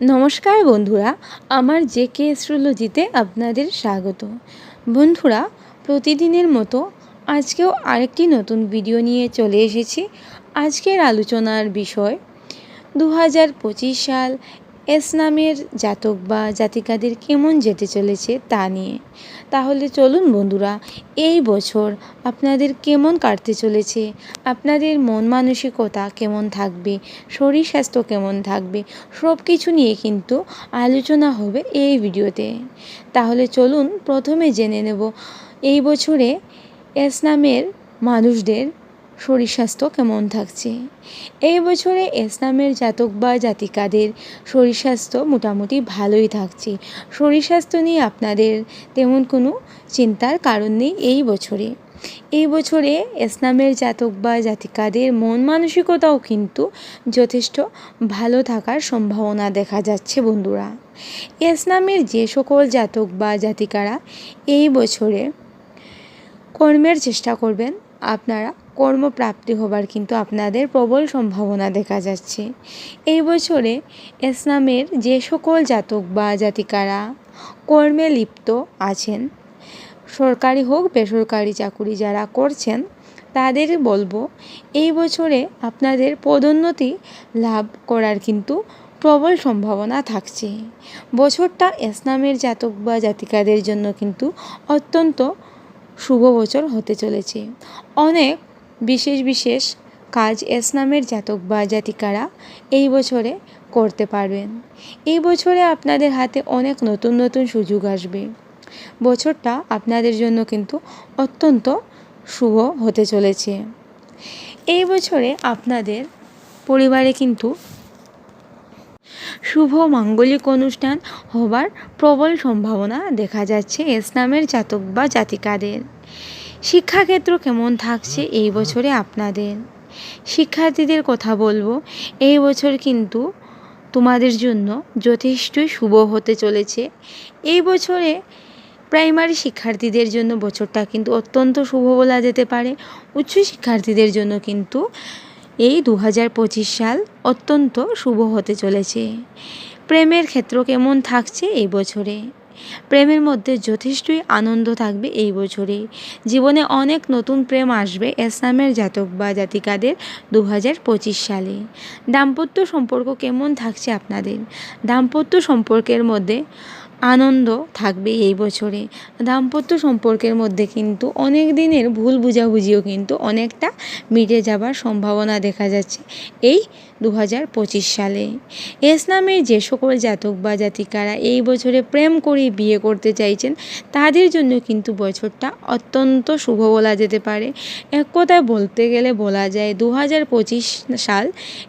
নমস্কার বন্ধুরা, আমার জে কে অ্যাস্ট্রোলজিতে আপনাদের স্বাগত। বন্ধুরা, প্রতিদিনের মতো আজকেও আরেকটি নতুন ভিডিও নিয়ে চলে এসেছি। আজকের আলোচনার বিষয় দু হাজার পঁচিশ সাল নামের জাতক বা জাতিকাদের কেমন যেতে চলেছে তা নিয়ে। তাহলে চলুন বন্ধুরা, এই বছর আপনাদের কেমন কাটতে চলেছে? আপনাদের মন মানসিকতা কেমন থাকবে? শরীর স্বাস্থ্য কেমন থাকবে? সব কিছু নিয়ে কিন্তু আলোচনা হবে এই ভিডিওতে। তাহলে চলুন প্রথমে জেনে নেব, এই বছরে এস নামের মানুষদের শরীর স্বাস্থ্য কেমন থাকছে? এই বছরে ইসলামের জাতক বা জাতিকাদের শরীর স্বাস্থ্য মোটামুটি ভালোই থাকছে। শরীর স্বাস্থ্য নিয়ে আপনাদের তেমন কোনো চিন্তার কারণ নেই এই বছরে। এই বছরে ইসলামের জাতক বা জাতিকাদের মন মানসিকতাও কিন্তু যথেষ্ট ভালো থাকার সম্ভাবনা দেখা যাচ্ছে বন্ধুরা। ইসলামের যে সকল জাতক বা জাতিকারা এই বছরে কর্মের চেষ্টা করবেন। আপনারা কর্মপ্রাপ্তি হবার কিন্তু আপনাদের প্রবল সম্ভাবনা দেখা যাচ্ছে। এই বছরে ইসলামের যে সকল জাতক বা জাতিকারা কর্মে লিপ্ত আছেন, সরকারি হোক বেসরকারি চাকুরি যারা করছেন, তাদের বলব এই বছরে আপনাদের পদোন্নতি লাভ করার কিন্তু প্রবল সম্ভাবনা থাকছে। বছরটা ইসলামের জাতক বা জাতিকাদের জন্য কিন্তু অত্যন্ত শুভ বছর হতে চলেছে। অনেক বিশেষ বিশেষ কাজ এস নামের জাতক বা জাতিকারা এই বছরে করতে পারবেন। এই বছরে আপনাদের হাতে অনেক নতুন নতুন সুযোগ আসবে। বছরটা আপনাদের জন্য কিন্তু অত্যন্ত শুভ হতে চলেছে। এই বছরে আপনাদের পরিবারে কিন্তু শুভ মাঙ্গলিক অনুষ্ঠান হবার প্রবল সম্ভাবনা দেখা যাচ্ছে ইসলামের জাতক বা জাতিকাদের। শিক্ষাক্ষেত্র কেমন থাকছে এই বছরে আপনাদের? শিক্ষার্থীদের কথা বলব, এই বছর কিন্তু তোমাদের জন্য যথেষ্টই শুভ হতে চলেছে। এই বছরে প্রাইমারি শিক্ষার্থীদের জন্য বছরটা কিন্তু অত্যন্ত শুভ বলা যেতে পারে। উচ্চ শিক্ষার্থীদের জন্য কিন্তু এই দু হাজার পঁচিশ সাল অত্যন্ত শুভ হতে চলেছে। প্রেমের ক্ষেত্র কেমন থাকছে এই বছরে? প্রেমের মধ্যে যথেষ্টই আনন্দ থাকবে এই বছরে জীবনে অনেক নতুন প্রেম আসবে এসলামের জাতক বা জাতিকাদের দু হাজার পঁচিশ সালে। দাম্পত্য সম্পর্ক কেমন থাকছে আপনাদের? দাম্পত্য সম্পর্কের মধ্যে আনন্দ থাকবে এই বছরে। দাম্পত্য সম্পর্কের মধ্যে কিন্তু অনেক দিনের ভুল বুঝাবুঝিও কিন্তু অনেকটা মিটে যাবার সম্ভাবনা দেখা যাচ্ছে। এই দু হাজার পঁচিশ সালে। ইসলামের যে সকল জাতক বা জাতিকারা এই বছরে প্রেম করে বিয়ে করতে চাইছেন, তাদের জন্য কিন্তু বছরটা অত্যন্ত শুভ বলা যেতে পারে। এক কথায় বলতে গেলে বলা যায় দু হাজার পঁচিশ সাল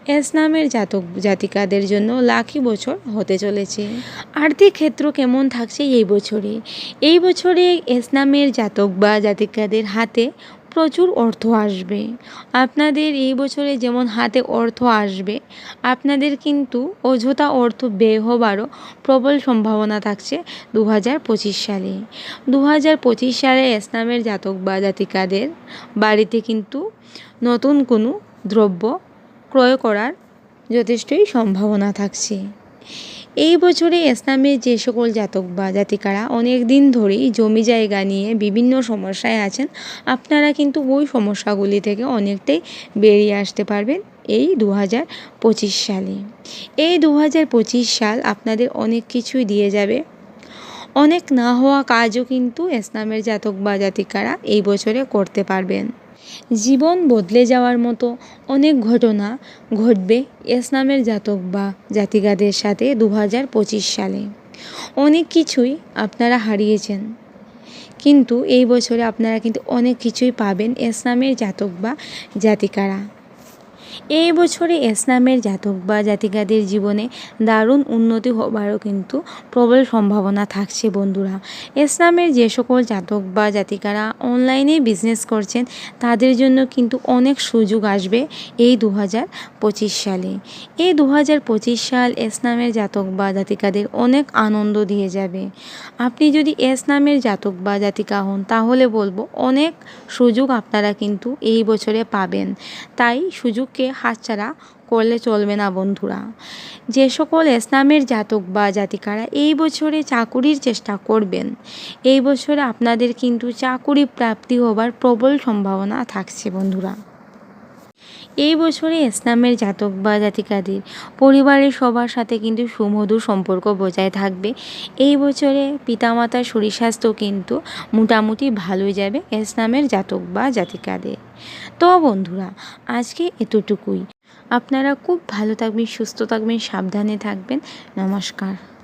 ইসলামের জাতক জাতিকাদের জন্য লাকি বছর হতে চলেছে। আর্থিক ক্ষেত্র কেমন থাকছে এই বছরে? এই বছরে ইসলামের জাতক বা জাতিকাদের হাতে প্রচুর অর্থ আসবে। আপনাদের এই বছরে যেমন হাতে অর্থ আসবে, আপনাদের কিন্তু অযথা অর্থ ব্যয় হবারও প্রবল সম্ভাবনা থাকছে দু হাজার পঁচিশ সালে। দু হাজার পঁচিশ সালে ইসলামের জাতক বা জাতিকাদের বাড়িতে কিন্তু নতুন কোনো দ্রব্য ক্রয় করার যথেষ্টই সম্ভাবনা থাকছে। এই বছরে ইসলামের যে সকল জাতক বা জাতিকারা অনেক দিন ধরেই জমি জায়গা নিয়ে বিভিন্ন সমস্যায় আছেন, আপনারা কিন্তু ওই সমস্যাগুলি থেকে অনেকটাই বেরিয়ে আসতে পারবেন এই দু হাজার পঁচিশ সালে। এই দু হাজার পঁচিশ সাল আপনাদের অনেক কিছুই দিয়ে যাবে। অনেক না হওয়া কাজও কিন্তু ইসলামের জাতক বা জাতিকারা এই বছরে করতে পারবেন। জীবন বদলে যাওয়ার মতো অনেক ঘটনা ঘটবে ইসলামের জাতক বা জাতিকাদের সাথে দু হাজার পঁচিশ সালে। অনেক কিছুই আপনারা হারিয়েছেন। কিন্তু এই বছরে আপনারা কিন্তু অনেক কিছুই পাবেন ইসলামের জাতক বা জাতিকারা। এই বছরে ইসলামের জাতক বা জাতিকাদের জীবনে দারুণ উন্নতি হবারও কিন্তু প্রবল সম্ভাবনা থাকছে বন্ধুরা। ইসলামের যে সকল জাতক বা জাতিকারা অনলাইনে বিজনেস করছেন, তাদের জন্য কিন্তু অনেক সুযোগ আসবে এই দু হাজার পঁচিশ সালে। এই দু হাজার পঁচিশ সাল ইসলামের জাতক বা জাতিকাদের অনেক আনন্দ দিয়ে যাবে। আপনি যদি ইসলামের জাতক বা জাতিকা হন, তাহলে বলব অনেক সুযোগ আপনারা কিন্তু এই বছরে পাবেন। তাই সুযোগকে হাতছাড়া করলে চলবে না বন্ধুরা। যে সকল ইসলামের জাতক বা জাতিকারা এই বছরে চাকুরির চেষ্টা করবেন, এই বছরে আপনাদের কিন্তু চাকুরি প্রাপ্তি হবার প্রবল সম্ভাবনা থাকছে বন্ধুরা। এই বছরে ইসলামের জাতক বা জাতিকাদের পরিবারের সবার সাথে কিন্তু সুমধুর সম্পর্ক বজায় থাকবে। এই বছরে পিতামাতার শরীর স্বাস্থ্য কিন্তু মোটামুটি ভালোই যাবে ইসলামের জাতক বা জাতিকাদের। তো বন্ধুরা, আজকে এতটুকুই। আপনারা খুব ভালো থাকবেন, সুস্থ থাকবেন, সাবধানে থাকবেন। নমস্কার।